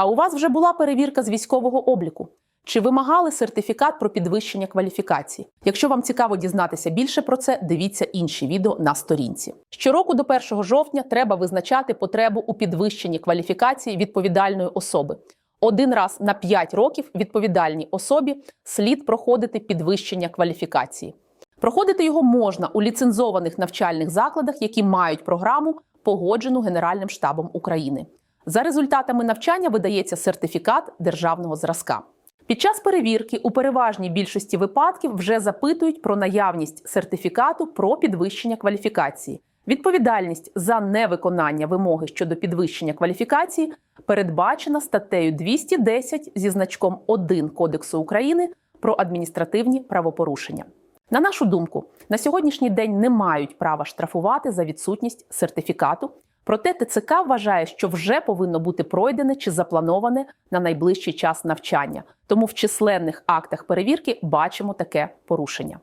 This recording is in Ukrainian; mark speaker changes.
Speaker 1: А у вас вже була перевірка з військового обліку? Чи вимагали сертифікат про підвищення кваліфікації? Якщо вам цікаво дізнатися більше про це, дивіться інші відео на сторінці. Щороку до 1 жовтня треба визначати потребу у підвищенні кваліфікації відповідальної особи. Один раз на 5 років відповідальній особі слід проходити підвищення кваліфікації. Проходити його можна у ліцензованих навчальних закладах, які мають програму, погоджену Генеральним штабом України. За результатами навчання видається сертифікат державного зразка. Під час перевірки у переважній більшості випадків вже запитують про наявність сертифікату про підвищення кваліфікації. Відповідальність за невиконання вимоги щодо підвищення кваліфікації передбачена статтею 210 зі значком 1 Кодексу України про адміністративні правопорушення. На нашу думку, на сьогоднішній день не мають права штрафувати за відсутність сертифікату. Проте ТЦК вважає, що вже повинно бути пройдене чи заплановане на найближчий час навчання. Тому в численних актах перевірки бачимо таке порушення.